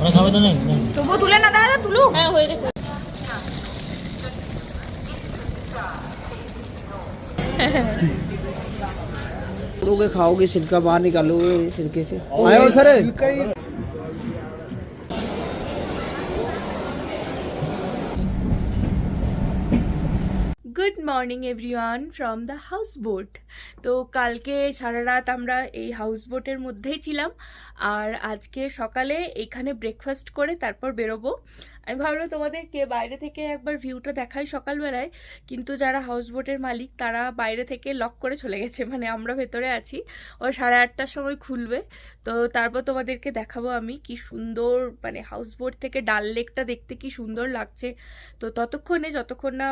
ওরা খাবে তো নেই না। তবুও তুলে না দাদা তুলু হ্যাঁ হয়ে গেছে लोगे खाओगे छिलका बाहर निकालोगे छिलके से आए हो sir morning everyone from the houseboat তো কালকে সারা রাত আমরা এই হাউস বোটের মধ্যেই ছিলাম। আর আজকে সকালে এইখানে ব্রেকফাস্ট করে তারপর বেরোবো। আমি ভাবলাম তোমাদেরকে বাইরে থেকে একবার ভিউটা দেখাই সকালবেলায়। কিন্তু যারা হাউস বোটের মালিক, তারা বাইরে থেকে লক করে চলে গেছে। মানে আমরা ভেতরে আছি। ও সাড়ে আটটার সময় খুলবে। তো তারপর তোমাদেরকে দেখাবো আমি কি সুন্দর মানে হাউস বোট থেকে ডাল লেকটা দেখতে কি সুন্দর লাগছে। তো ততক্ষণে, যতক্ষণ না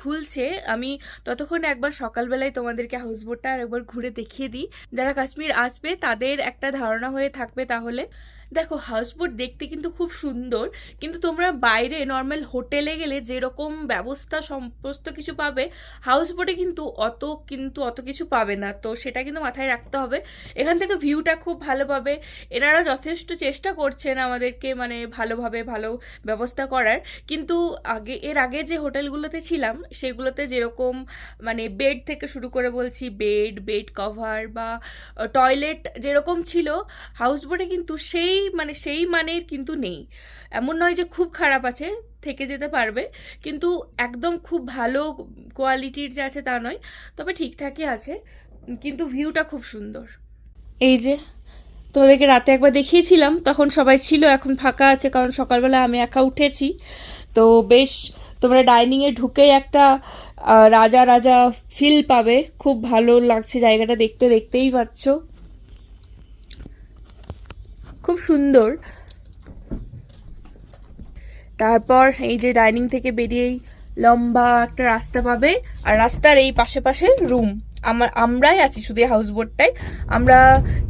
খুলছে। আমি ততক্ষণে একবার সকালবেলায় তোমাদেরকে হাউসবোটটা আর একবার ঘুরে দেখিয়ে দিই। যারা কাশ্মীর আসবে, তাদের একটা ধারণা হয়ে থাকবে তাহলে। দেখো হাউসবোট দেখতে কিন্তু খুব সুন্দর, কিন্তু তোমরা বাইরে নর্মাল হোটেলে গেলে যেরকম ব্যবস্থা সমস্ত কিছু পাবে হাউসবোটে কিন্তু অত কিন্তু অত কিছু পাবে না। তো সেটা কিন্তু মাথায় রাখতে হবে। এখান থেকে ভিউটা খুব ভালো পাবে। এনারা যথেষ্ট চেষ্টা করছেন আমাদেরকে মানে ভালোভাবে ভালো ব্যবস্থা করার। কিন্তু আগে, এর আগে যে হোটেলগুলোতে ছিলাম সেগুলোতে যেরকম মানে বেড থেকে শুরু করে বলছি বেড বেড কভার বা টয়লেট যেরকম ছিল হাউসবোটে কিন্তু সেই মানে সেই মানের কিন্তু নেই। এমন নয় যে খুব খারাপ আছে, থেকে যেতে পারবে, কিন্তু একদম খুব ভালো কোয়ালিটির যে আছে তা নয়, তবে ঠিকঠাকই আছে, কিন্তু ভিউটা খুব সুন্দর। এই যে, তোমাদেরকে রাতে একবার দেখিয়েছিলাম, তখন সবাই ছিল, এখন ফাঁকা আছে, কারণ সকালবেলা আমি একা উঠেছি। তো বেশ, তোমরা ডাইনিংয়ে ঢুকেই একটা রাজা রাজা ফিল পাবে। খুব ভালো লাগছে জায়গাটা দেখতে, দেখতেই পাচ্ছ। খুব সুন্দর। তারপর এই যে ডাইনিং থেকে বেরিয়েই লম্বা একটা রাস্তা পাবে। আর রাস্তার এই পাশে পাশে রুম আমার আমরাই আছি শুধু হাউস বোটটাই আমরা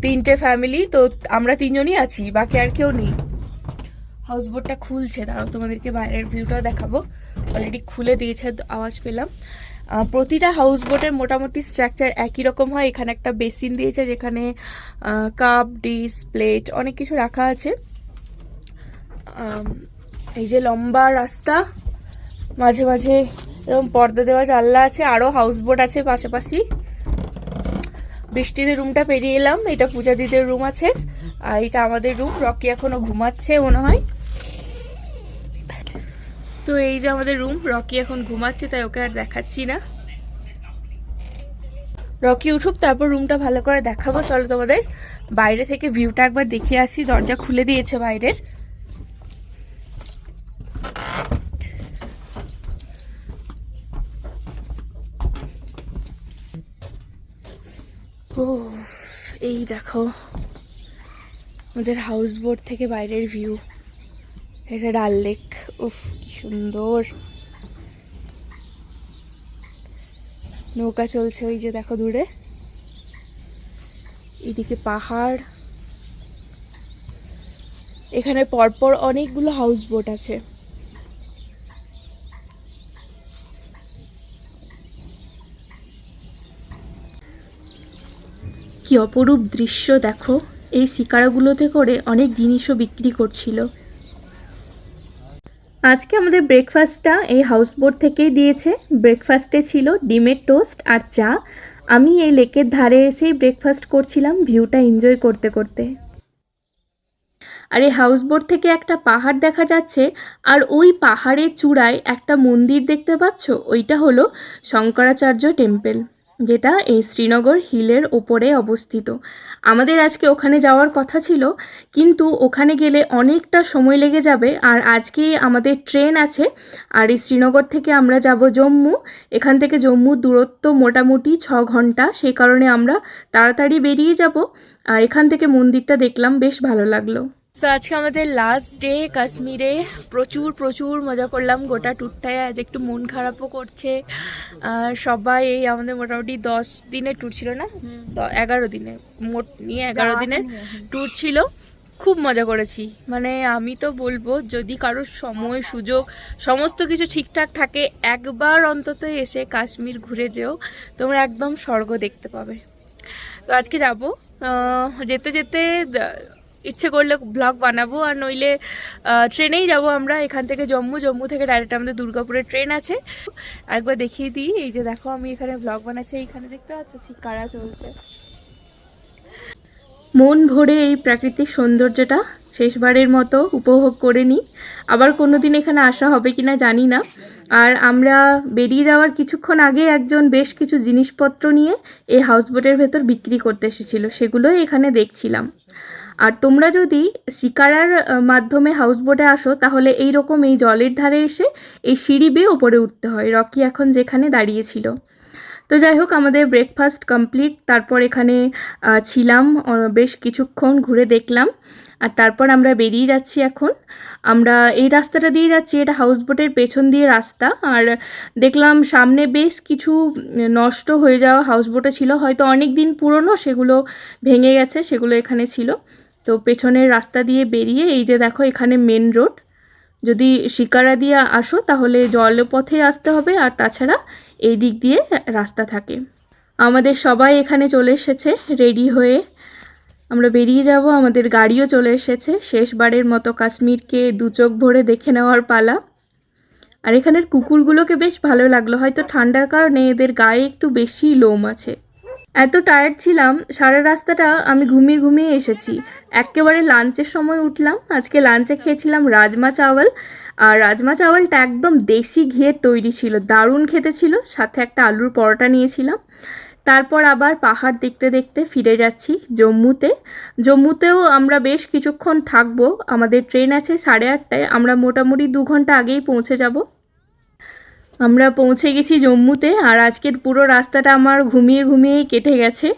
তিনটে ফ্যামিলি তো আমরা তিনজনই আছি, বাকি আর কেউ নেই। হাউস বোটটা খুলছে, দাঁড়াও তোমাদেরকে বাইরের ভিউটাও দেখাবো। অলরেডি খুলে দিয়েছে, আওয়াজ পেলাম। প্রতিটা হাউস বোটের মোটামুটি স্ট্রাকচার একই রকম হয়। এখানে একটা বেসিন দিয়েছে, যেখানে কাপ ডিস প্লেট অনেক কিছু রাখা আছে। এই যে লম্বা রাস্তা, মাঝে মাঝে এরকম পর্দা দেওয়া জানলা আছে আরও হাউস বোট আছে পাশাপাশি। বৃষ্টিতে রুমটা পেরিয়ে এলাম, এটা পূজা দিদের রুম আছে। আর এটা আমাদের রুম রকি এখনও ঘুমাচ্ছে মনে হয়। এই যে আমাদের রুম রকি এখন ঘুমাচ্ছে, তাই ওকে আর দেখাচ্ছি না। রকি উঠুক, তারপর রুমটা ভালো করে দেখাবো। চলো তোমাদের বাইরে থেকে ভিউটা একবার দেখিয়ে আসি। দরজা খুলে দিয়েছে বাইরের। ও এই দেখো, আমাদের হাউস বোট থেকে বাইরের ভিউ এটা ডাল লেক উফ কি সুন্দর নৌকা চলছে ওই যে দেখো দূরে এদিকে পাহাড় এখানে পরপর অনেকগুলো হাউস বোট আছে। কি অপরূপ দৃশ্য দেখো। এই শিকারাগুলোতে করে অনেক জিনিসও বিক্রি করছিল। আজকে আমাদের ব্রেকফাস্টটা এই হাউসবোট থেকেই দিয়েছে। ব্রেকফাস্টে ছিল ডিমের টোস্ট আর চা। আমি এই লেকের ধারে এসেই ব্রেকফাস্ট করছিলাম ভিউটা এনজয় করতে করতে। আর এই হাউসবোট থেকে একটা পাহাড় দেখা যাচ্ছে, আর ওই পাহাড়ের চূড়ায় একটা মন্দির দেখতে পাচ্ছ? ওইটা হলো শঙ্করাচার্য টেম্পল যেটা এই শ্রীনগর হিলের ওপরে অবস্থিত। আমাদের আজকে ওখানে যাওয়ার কথা ছিল, কিন্তু ওখানে গেলে অনেকটা সময় লেগে যাবে। আর আজকে আমাদের ট্রেন আছে, আর এই শ্রীনগর থেকে আমরা যাব জম্মু। এখান থেকে জম্মুর দূরত্ব মোটামুটি ছ ঘণ্টা সেই কারণে আমরা তাড়াতাড়ি বেরিয়ে যাব। আর এখান থেকে মন্দিরটা দেখলাম, বেশ ভালো লাগল। সো আজকে আমাদের লাস্ট ডে কাশ্মীরে প্রচুর প্রচুর মজা করলাম গোটা ট্যুরটায় আজ একটু মন খারাপও করছে। আর সবাই এই আমাদের মোটামুটি দশ দিনের ট্যুর ছিল না? এগারো দিনে মোট নিয়ে এগারো দিনের ট্যুর ছিল। খুব মজা করেছি। মানে আমি তো বলব যদি কারোর সময় সুযোগ সমস্ত কিছু ঠিকঠাক থাকে একবার অন্তত এসে কাশ্মীর ঘুরে যেও। তোমরা একদম স্বর্গ দেখতে পাবে। তো আজকে যাব। যেতে যেতে ইচ্ছে করলে ব্লগ বানাবো আর নইলে ট্রেনেই যাব আমরা। এখান থেকে জম্মু জম্মু থেকে ডাইরেক্ট আমাদের দুর্গাপুরের ট্রেন আছে। একবার দেখিয়ে দিই, এই যে দেখো আমি এখানে ব্লগ বানাচ্ছি, এইখানে দেখতে পাচ্ছ শিকারা চলছে? মন ভরে এই প্রাকৃতিক সৌন্দর্যটা শেষবারের মতো উপভোগ করে নিই। আবার কোনো দিন এখানে আসা হবে কি না জানি না। আর আমরা বেরিয়ে যাওয়ার কিছুক্ষণ আগে একজন বেশ কিছু জিনিসপত্র নিয়ে এই হাউসবোটের ভেতর বিক্রি করতে এসেছিল, সেগুলোই এখানে দেখছিলাম। আর তোমরা যদি শিকারার মাধ্যমে হাউসবোটে আসো, তাহলে এই রকম এই জলের ধারে এসে এই সিঁড়ি বেয়ে ওপরে উঠতে হয়, রকি এখন যেখানে দাঁড়িয়েছিল তো যাই হোক, আমাদের ব্রেকফাস্ট কমপ্লিট তারপর এখানে ছিলাম বেশ কিছুক্ষণ ঘুরে দেখলাম, আর তারপর আমরা বেরিয়ে যাচ্ছি এখন। আমরা এই রাস্তাটা দিয়ে যাচ্ছি, এটা হাউসবোটের পেছন দিয়ে রাস্তা, আর দেখলাম সামনে বেশ কিছু নষ্ট হয়ে যাওয়া হাউসবোটে ছিল। হয়তো অনেক দিন পুরনো, সেগুলো ভেঙে গেছে, সেগুলো এখানে ছিল। তো পেছনের রাস্তা দিয়ে বেরিয়ে এই যে দেখো এখানে মেন রোড যদি শিকারা দিয়ে আসো তাহলে জলপথে আসতে হবে আর তাছাড়া এই দিক দিয়ে রাস্তা থাকে। আমাদের সবাই এখানে চলে এসেছে রেডি হয়ে। আমরা বেরিয়ে যাব, আমাদের গাড়িও চলে এসেছে। শেষবারের মতো কাশ্মীরকে দু চোখ ভরে দেখে নেওয়ার পালা। আর এখানের কুকুরগুলোকে বেশ ভালো লাগল, হয়তো ঠান্ডার কারণে এদের গায়ে একটু বেশি লোম আছে। এত টায়ার্ড ছিলাম, সারা রাস্তাটা আমি ঘুমিয়ে ঘুমিয়ে এসেছি। একেবারে লাঞ্চের সময় উঠলাম, আজকে লাঞ্চে খেয়েছিলাম রাজমা চাওয়াল। আর রাজমা চাওয়ালটা একদম দেশি ঘিয়ের তৈরি ছিল, দারুণ খেতে ছিল, সাথে একটা আলুর পরোটা নিয়েছিলাম। তারপর আবার পাহাড় দেখতে দেখতে ফিরে যাচ্ছি জম্মুতে। জম্মুতেও আমরা বেশ কিছুক্ষণ থাকব, আমাদের ট্রেন আছে সাড়ে আটটায়, আমরা মোটামুটি দু ঘণ্টা আগেই পৌঁছে যাব। আমরা পৌঁছে গেছি জম্মুতে, আর আজকের পুরো রাস্তাটা আমার ঘুমিয়ে ঘুমিয়েই কেটে গেছে।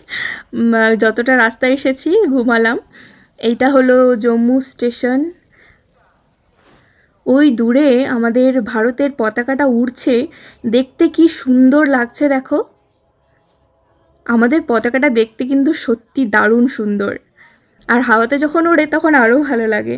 যতটা রাস্তায় এসেছি ঘুমালাম। এইটা হলো জম্মু স্টেশন। ওই দূরে আমাদের ভারতের পতাকাটা উড়ছে। দেখতে কি সুন্দর লাগছে দেখো। আমাদের পতাকাটা দেখতে কিন্তু সত্যি দারুণ সুন্দর। আর হাওয়াতে যখন ওড়ে তখন আরও ভালো লাগে।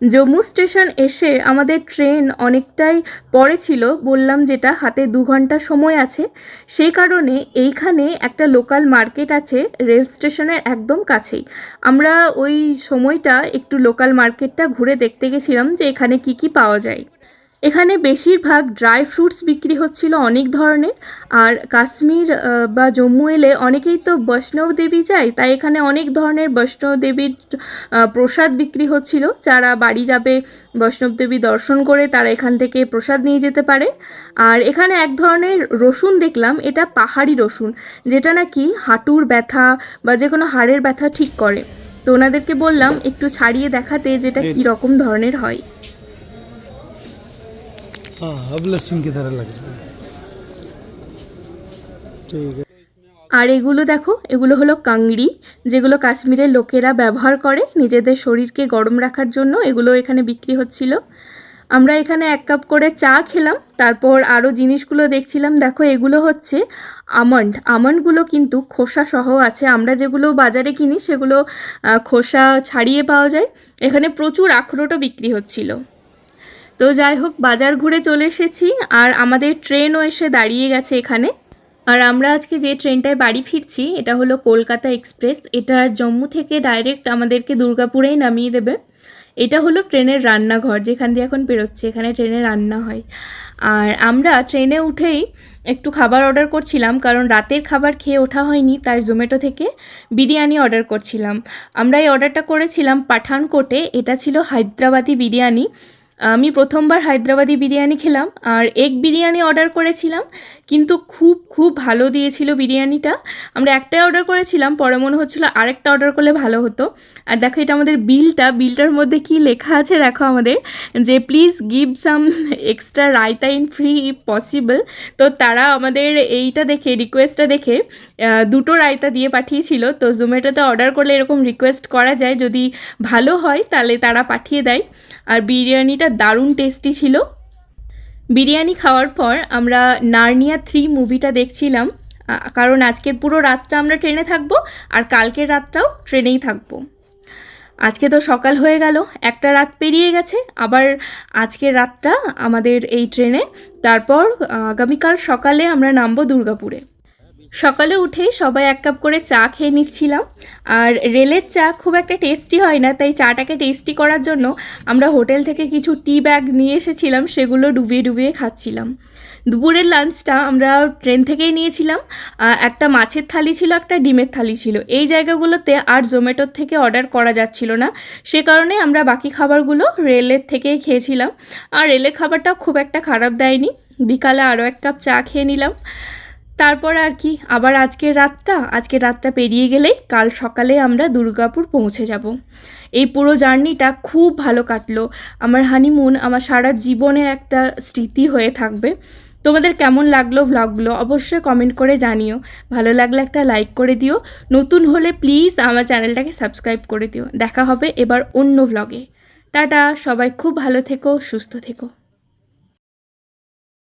জম্মু স্টেশন এসে আমাদের ট্রেন অনেকটাই পরে ছিল, বললাম যেটা হাতে দু ঘণ্টা সময় আছে। সেই কারণে এইখানে একটা লোকাল মার্কেট আছে রেল স্টেশনের একদম কাছেই। আমরা ওই সময়টা একটু লোকাল মার্কেটটা ঘুরে দেখতে গেছিলাম যে এখানে কি কি পাওয়া যায়। এখানে বেশিরভাগ ড্রাই ফ্রুটস বিক্রি হচ্ছিল অনেক ধরনের। আর কাশ্মীর বা জম্মু এলে অনেকেই তো বৈষ্ণব দেবী যায় তাই এখানে অনেক ধরনের বৈষ্ণব দেবীর প্রসাদ বিক্রি হচ্ছিল। যারা বাড়ি যাবে বৈষ্ণব দেবী দর্শন করে তারা এখান থেকে প্রসাদ নিয়ে যেতে পারে। আর এখানে এক ধরনের রসুন দেখলাম এটা পাহাড়ি রসুন যেটা নাকি হাঁটুর ব্যথা বা যে কোনো হাড়ের ব্যথা ঠিক করে। তো ওনাদেরকে বললাম একটু ছাড়িয়ে দেখাতে যেটা কী রকম ধরনের হয়। हाँ अब लहसुन की तरह लग रहा है ठीक है আর এগুলো দেখো এগুলো হলো কাংড়ি যেগুলো কাশ্মীরের লোকেরা ব্যবহার করে নিজেদের শরীরকে গরম রাখার জন্য এগুলো এখানে বিক্রি হচ্ছিল আমরা এখানে এক কাপ করে চা খেলাম তারপর আরও জিনিসগুলো দেখছিলাম দেখো এগুলো হচ্ছে আমন্ড আমন্ডগুলো কিন্তু খোসা সহ আছে আমরা যেগুলো বাজারে কিনি সেগুলো আহ, খোসা ছাড়িয়ে পাওয়া যায় এখানে প্রচুর আখরোটও বিক্রি হচ্ছিল তো যাই হোক, বাজার ঘুরে চলে এসেছি আর আমাদের ট্রেনও এসে দাঁড়িয়ে গেছে এখানে। আর আমরা আজকে যে ট্রেনটায় বাড়ি ফিরছি, এটা হলো কলকাতা এক্সপ্রেস। এটা জম্মু থেকে ডাইরেক্ট আমাদেরকে দুর্গাপুরেই নামিয়ে দেবে। এটা হলো ট্রেনের রান্নাঘর, যেখান দিয়ে এখন বেরোচ্ছে। এখানে ট্রেনে রান্না হয়। আর আমরা ট্রেনে উঠেই একটু খাবার অর্ডার করছিলাম, কারণ রাতের খাবার খেয়ে ওঠা হয়নি, তাই জোম্যাটো থেকে বিরিয়ানি অর্ডার করছিলাম। আমরা এই অর্ডারটা করেছিলাম পাঠানকোটে। এটা ছিল হায়দ্রাবাদি বিরিয়ানি। আমি প্রথমবার হায়দ্রাবাদি বিরিয়ানি খেলাম আর এগ বিরিয়ানি অর্ডার করেছিলাম, কিন্তু খুব খুব ভালো দিয়েছিল বিরিয়ানিটা। আমরা একটাই অর্ডার করেছিলাম, পরে মনে হচ্ছিল আরেকটা অর্ডার করলে ভালো হতো। আর দেখো এটা আমাদের বিলটা, বিলটার মধ্যে কি লেখা আছে দেখো আমাদের, যে please give some extra raita in free if possible তো তারা আমাদের এইটা দেখে রিকোয়েস্টটা দেখে দুটো রায়তা দিয়ে পাঠিয়েছিল। তো জোম্যাটোতে অর্ডার করলে এরকম রিকোয়েস্ট করা যায়, যদি ভালো হয় তাহলে তারা পাঠিয়ে দেয়। আর বিরিয়ানিটা দারুণ টেস্টি ছিল। বিরিয়ানি খাওয়ার পর আমরা নার্নিয়া থ্রি মুভিটা দেখছিলাম কারণ আজকের পুরো রাতটা আমরা ট্রেনে থাকব আর কালকের রাতটাও ট্রেনেই থাকব। আজকে তো সকাল হয়ে গেল, একটা রাত পেরিয়ে গেছে, আবার আজকের রাতটা আমাদের এই ট্রেনে। তারপর আগামীকাল সকালে আমরা নামবো দুর্গাপুরে। সকালে উঠে সবাই এক কাপ করে চা খেয়ে নিচ্ছিলাম। আর রেলের চা খুব একটা টেস্টি হয় না, তাই চাটাকে টেস্টি করার জন্য আমরা হোটেল থেকে কিছু টি ব্যাগ নিয়ে এসেছিলাম, সেগুলো ডুবিয়ে ডুবিয়ে খাচ্ছিলাম। দুপুরের লাঞ্চটা আমরা ট্রেন থেকেই নিয়েছিলাম। একটা মাছের থালি ছিল, একটা ডিমের থালি ছিল। এই জায়গাগুলোতে আর জোম্যাটোর থেকে অর্ডার করা যাচ্ছিল না। সে কারণে আমরা বাকি খাবারগুলো রেলের থেকেই খেয়েছিলাম। আর রেলের খাবারটাও খুব একটা খারাপ দেয়নি। বিকালে আরও এক কাপ চা খেয়ে নিলাম। তারপর আর কি, আবার আজকের রাতটা আজকের রাতটা পেরিয়ে গেলেই কাল সকালে আমরা দুর্গাপুর পৌঁছে যাব। এই পুরো জার্নিটা খুব ভালো কাটলো। আমার হানিমুন আমার সারা জীবনের একটা স্মৃতি হয়ে থাকবে। তোমাদের কেমন লাগল ভ্লগগুলো অবশ্যই কমেন্ট করে জানিও। ভালো লাগলে একটা লাইক করে দিও। নতুন হলে প্লিজ আমার চ্যানেলটাকে সাবস্ক্রাইব করে দিও। দেখা হবে এবার অন্য ভ্লগে টাটা, সবাই খুব ভালো থেকো, সুস্থ থেকো।